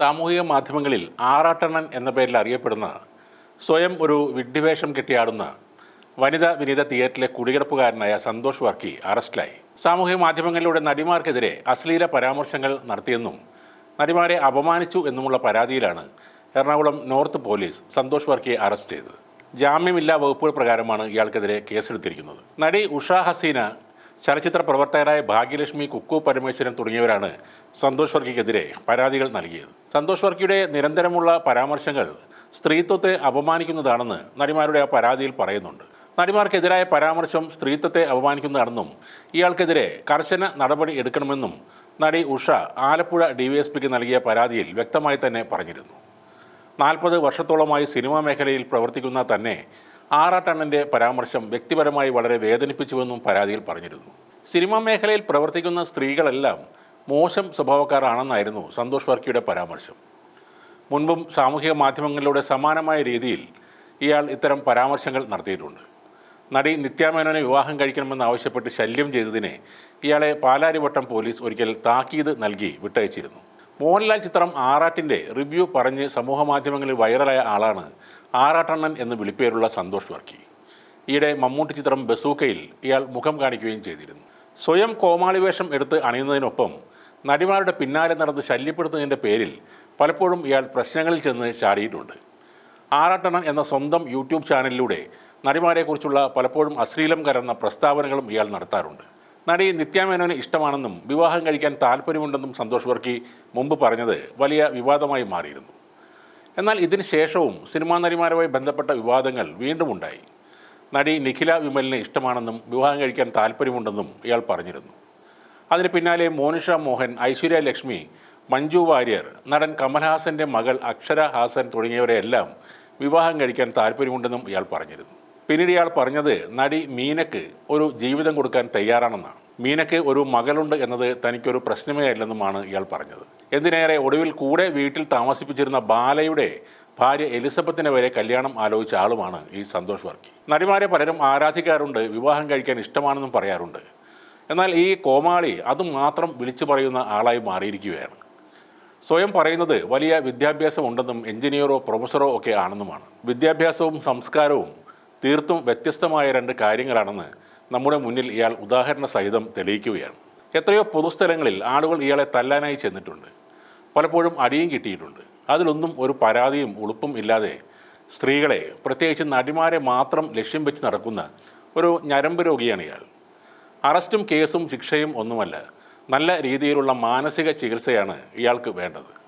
സാമൂഹിക മാധ്യമങ്ങളിൽ ആറാട്ടണ്ണൻ എന്ന പേരിൽ അറിയപ്പെടുന്ന സ്വയം ഒരു വിഡ്ഢിവേഷം കെട്ടിയാടുന്ന വനിതാ വിനീത തിയേറ്ററിലെ കുടികിടപ്പുകാരനായ സന്തോഷ് വർക്കി അറസ്റ്റിലായി. സാമൂഹിക മാധ്യമങ്ങളിലൂടെ നടിമാർക്കെതിരെ അശ്ലീല പരാമർശങ്ങൾ നടത്തിയെന്നും നടിമാരെ അപമാനിച്ചു എന്നുമുള്ള പരാതിയിലാണ് എറണാകുളം നോർത്ത് പോലീസ് സന്തോഷ് വർക്കിയെ അറസ്റ്റ് ചെയ്തത്. ജാമ്യമില്ലാ വകുപ്പുകൾ പ്രകാരമാണ് ഇയാൾക്കെതിരെ കേസെടുത്തിരിക്കുന്നത്. നടി ഉഷ ഹസീന ചലച്ചിത്ര പ്രവർത്തകരായ ഭാഗ്യലക്ഷ്മി കുക്കു പരമേശ്വരൻ തുടങ്ങിയവരാണ് സന്തോഷ് വർക്കിക്കെതിരെ പരാതികൾ നൽകിയത്. സന്തോഷ് വർക്കിയുടെ നിരന്തരമുള്ള പരാമർശങ്ങൾ സ്ത്രീത്വത്തെ അപമാനിക്കുന്നതാണെന്ന് നടിമാരുടെ ആ പരാതിയിൽ പറയുന്നുണ്ട്. നടിമാർക്കെതിരായ പരാമർശം സ്ത്രീത്വത്തെ അപമാനിക്കുന്നതാണെന്നും ഇയാൾക്കെതിരെ കർശന നടപടി എടുക്കണമെന്നും നടി ഉഷ ആലപ്പുഴ ഡിവൈഎസ്പിക്ക് നൽകിയ പരാതിയിൽ വ്യക്തമായി തന്നെ പറഞ്ഞിരുന്നു. നാൽപ്പത് വർഷത്തോളമായി സിനിമാ മേഖലയിൽ പ്രവർത്തിക്കുന്ന തന്നെ ആറാട്ടണ്ണന്റെ പരാമർശം വ്യക്തിപരമായി വളരെ വേദനിപ്പിച്ചുവെന്നും പരാതിയിൽ പറഞ്ഞിരുന്നു. സിനിമാ മേഖലയിൽ പ്രവർത്തിക്കുന്ന സ്ത്രീകളെല്ലാം മോശം സ്വഭാവക്കാരാണെന്നായിരുന്നു സന്തോഷ് വർക്കിയുടെ പരാമർശം. മുൻപും സാമൂഹിക മാധ്യമങ്ങളിലൂടെ സമാനമായ രീതിയിൽ ഇയാൾ ഇത്തരം പരാമർശങ്ങൾ നടത്തിയിട്ടുണ്ട്. നടി നിത്യാമേനോനെ വിവാഹം കഴിക്കണമെന്ന് ആവശ്യപ്പെട്ട് ശല്യം ചെയ്തതിനെ ഇയാളെ പാലാരിവട്ടം പോലീസ് ഒരിക്കൽ താക്കീത് നൽകി വിട്ടയച്ചിരുന്നു. മോഹൻലാൽ ചിത്രം ആറാട്ടിന്റെ റിവ്യൂ പറഞ്ഞ് സമൂഹ മാധ്യമങ്ങളിൽ വൈറലായ ആളാണ് ആറാട്ടണ്ണൻ എന്ന് വിളിപ്പേരുള്ള സന്തോഷ് വർക്കി. ഈയിടെ മമ്മൂട്ടി ചിത്രം ബസൂക്കയിൽ ഇയാൾ മുഖം കാണിക്കുകയും ചെയ്തിരുന്നു. സ്വയം കോമാളി വേഷം എടുത്ത് അണിയുന്നതിനൊപ്പം നടിമാരുടെ പിന്നാലെ നടന്ന് ശല്യപ്പെടുത്തുന്നതിന്റെ പേരിൽ പലപ്പോഴും ഇയാൾ പ്രശ്നങ്ങളിൽ ചെന്ന് ചാടിയിട്ടുണ്ട്. ആറാട്ടണ്ണൻ എന്ന സ്വന്തം യൂട്യൂബ് ചാനലിലൂടെ നടിമാരെക്കുറിച്ചുള്ള പലപ്പോഴും അശ്ലീലം കലർന്ന പ്രസ്താവനകളും ഇയാൾ നടത്താറുണ്ട്. നടി നിത്യാമേനോന് ഇഷ്ടമാണെന്നും വിവാഹം കഴിക്കാൻ താല്പര്യമുണ്ടെന്നും സന്തോഷ് വർക്കി മുമ്പ് പറഞ്ഞത് വലിയ വിവാദമായി മാറിയിരുന്നു. എന്നാൽ ഇതിന് ശേഷവും സിനിമാ നടിമാരുമായി ബന്ധപ്പെട്ട വിവാദങ്ങൾ വീണ്ടും ഉണ്ടായി. നടി നിഖില വിമലിനെ ഇഷ്ടമാണെന്നും വിവാഹം കഴിക്കാൻ താല്പര്യമുണ്ടെന്നും ഇയാൾ പറഞ്ഞിരുന്നു. അതിന് പിന്നാലെ മോനിഷ മോഹൻ ഐശ്വര്യ ലക്ഷ്മി മഞ്ജു വാര്യർ നടൻ കമൽഹാസന്റെ മകൾ അക്ഷര ഹാസൻ തുടങ്ങിയവരെയെല്ലാം വിവാഹം കഴിക്കാൻ താല്പര്യമുണ്ടെന്നും ഇയാൾ പറഞ്ഞിരുന്നു. പിന്നീട് ഇയാൾ പറഞ്ഞത് നടി മീനക്ക് ഒരു ജീവിതം കൊടുക്കാൻ തയ്യാറാണെന്നാണ്. മീനക്ക് ഒരു മകളുണ്ട് എന്നത് തനിക്കൊരു പ്രശ്നമേ അല്ലെന്നുമാണ് ഇയാൾ പറഞ്ഞത്. എന്തിനേറെ ഒടുവിൽ കൂടെ വീട്ടിൽ താമസിപ്പിച്ചിരുന്ന ബാലയുടെ ഭാര്യ എലിസബത്തിനെ വരെ കല്യാണം ആലോചിച്ച ആളുമാണ് ഈ സന്തോഷ് വർക്കി. നടിമാരെ പലരും ആരാധിക്കാറുണ്ട് വിവാഹം കഴിക്കാൻ ഇഷ്ടമാണെന്നും പറയാറുണ്ട്. എന്നാൽ ഈ കോമാളി അതുമാത്രം വിളിച്ചു പറയുന്ന ആളായി മാറിയിരിക്കുകയാണ്. സ്വയം പറയുന്നത് വലിയ വിദ്യാഭ്യാസം ഉണ്ടെന്നും എഞ്ചിനീയറോ പ്രൊഫസറോ ഒക്കെ ആണെന്നുമാണ്. വിദ്യാഭ്യാസവും സംസ്കാരവും തീർത്തും വ്യത്യസ്തമായ രണ്ട് കാര്യങ്ങളാണെന്ന് നമ്മുടെ മുന്നിൽ ഇയാൾ ഉദാഹരണ സഹിതം തെളിയിക്കുകയാണ്. എത്രയോ പൊതുസ്ഥലങ്ങളിൽ ആളുകൾ ഇയാളെ തല്ലാനായി ചെന്നിട്ടുണ്ട്. പലപ്പോഴും അടിയും കിട്ടിയിട്ടുണ്ട്. അതിലൊന്നും ഒരു പരാതിയും ഉളുപ്പും ഇല്ലാതെ സ്ത്രീകളെ പ്രത്യേകിച്ച് നടിമാരെ മാത്രം ലക്ഷ്യം വെച്ച് നടക്കുന്ന ഒരു ഞരമ്പ് രോഗിയാണ് ഇയാൾ. അറസ്റ്റും കേസും ശിക്ഷയും ഒന്നുമല്ല. നല്ല രീതിയിലുള്ള മാനസിക ചികിത്സയാണ് ഇയാൾക്ക് വേണ്ടത്.